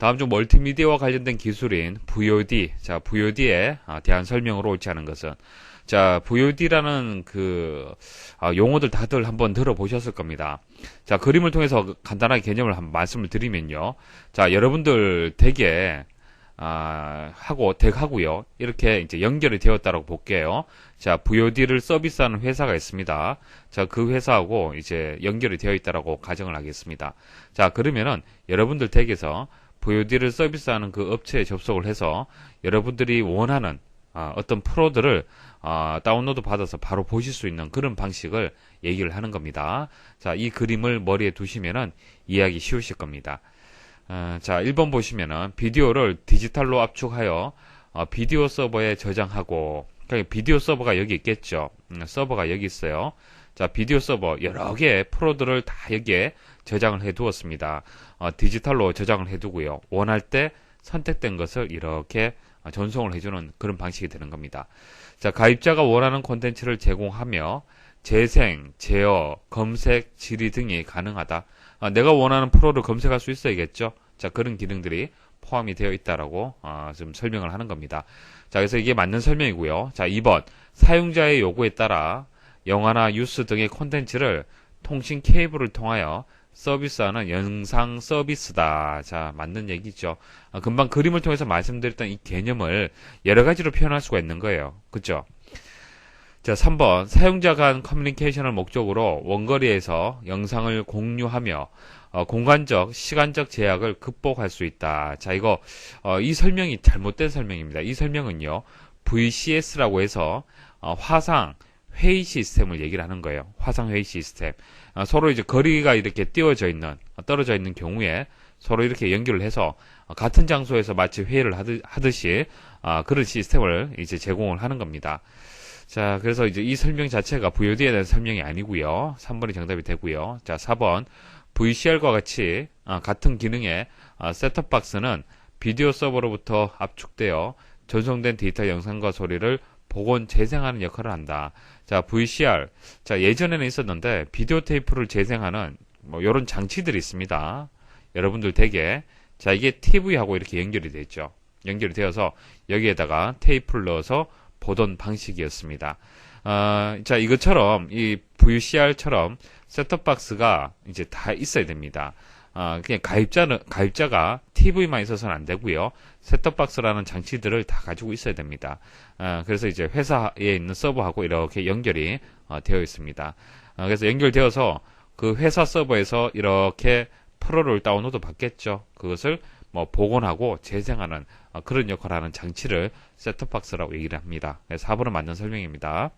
다음 중 멀티미디어와 관련된 기술인 VOD, 자 VOD에 아, 대한 설명으로 옳지 않은 것은 자 VOD라는 그 아, 용어들 다들 한번 들어보셨을 겁니다. 자 그림을 통해서 간단하게 개념을 한번 말씀을 드리면요. 자 여러분들 댁에 아, 하고 댁하고요 이렇게 이제 연결이 되었다고 볼게요. 자 VOD를 서비스하는 회사가 있습니다. 자 그 회사하고 이제 연결이 되어 있다라고 가정을 하겠습니다. 자 그러면은 여러분들 댁에서 VOD를 서비스하는 그 업체에 접속을 해서 여러분들이 원하는 아, 어떤 프로들을 아, 다운로드 받아서 바로 보실 수 있는 그런 방식을 얘기를 하는 겁니다. 자, 이 그림을 머리에 두시면은 이해하기 쉬우실 겁니다. 어, 자, 1번 보시면은 비디오를 디지털로 압축하여 어, 비디오 서버에 저장하고 그러니까 비디오 서버가 여기 있겠죠. 음, 서버가 여기 있어요. 자, 비디오 서버 여러 개의 프로들을 다 여기에 저장을 해 두었습니다. 어, 디지털로 저장을 해 두고요. 원할 때 선택된 것을 이렇게 어, 전송을 해주는 그런 방식이 되는 겁니다. 자, 가입자가 원하는 콘텐츠를 제공하며 재생, 제어, 검색, 질의 등이 가능하다. 아, 내가 원하는 프로를 검색할 수 있어야겠죠. 자, 그런 기능들이 포함이 되어 있다라고 아, 좀 설명을 하는 겁니다. 자, 그래서 이게 맞는 설명이고요. 자, 2번 사용자의 요구에 따라 영화나 뉴스 등의 콘텐츠를 통신 케이블을 통하여 서비스하는 영상 서비스다. 자, 맞는 얘기죠. 아, 금방 그림을 통해서 말씀드렸던 이 개념을 여러 가지로 표현할 수가 있는 거예요. 그죠? 자, 3번. 사용자 간 커뮤니케이션을 목적으로 원거리에서 영상을 공유하며 어, 공간적, 시간적 제약을 극복할 수 있다. 자, 이거 어, 이 설명이 잘못된 설명입니다. 이 설명은요. VCS라고 해서 어, 화상 회의 시스템을 얘기를 하는 거예요. 화상 회의 시스템. 어, 서로 이제 거리가 이렇게 띄워져 있는 어, 떨어져 있는 경우에 서로 이렇게 연결을 해서 어, 같은 장소에서 마치 회의를 하듯, 하듯이 아, 그런 시스템을 이제 제공을 하는 겁니다. 자, 그래서 이제 이 설명 자체가 VOD에 대한 설명이 아니고요. 3번이 정답이 되고요. 자, 4번 VCR과 같이 아, 같은 기능의 아, 셋톱박스는 비디오 서버로부터 압축되어 전송된 데이터 영상과 소리를 복원 재생하는 역할을 한다. 자, VCR. 자, 예전에는 있었는데 비디오 테이프를 재생하는 뭐 이런 장치들이 있습니다. 여러분들 댁에 자, 이게 TV하고 이렇게 연결이 되어 있죠. 연결이 되어서 여기에다가 테이프를 넣어서 보던 방식이었습니다. 어, 자, 이것처럼 이 VCR처럼 셋톱박스가 이제 다 있어야 됩니다. 어, 그냥 가입자는 가입자가 TV만 있어서는 안 되고요. 셋톱박스라는 장치들을 다 가지고 있어야 됩니다. 어, 그래서 이제 회사에 있는 서버하고 이렇게 연결이 어, 되어 있습니다. 어, 그래서 연결되어서 그 회사 서버에서 이렇게 프로를 다운로드 받겠죠. 그것을 뭐 복원하고 재생하는 어, 그런 역할을 하는 장치를 셋톱박스라고 얘기를 합니다. 4번은 맞는 설명입니다.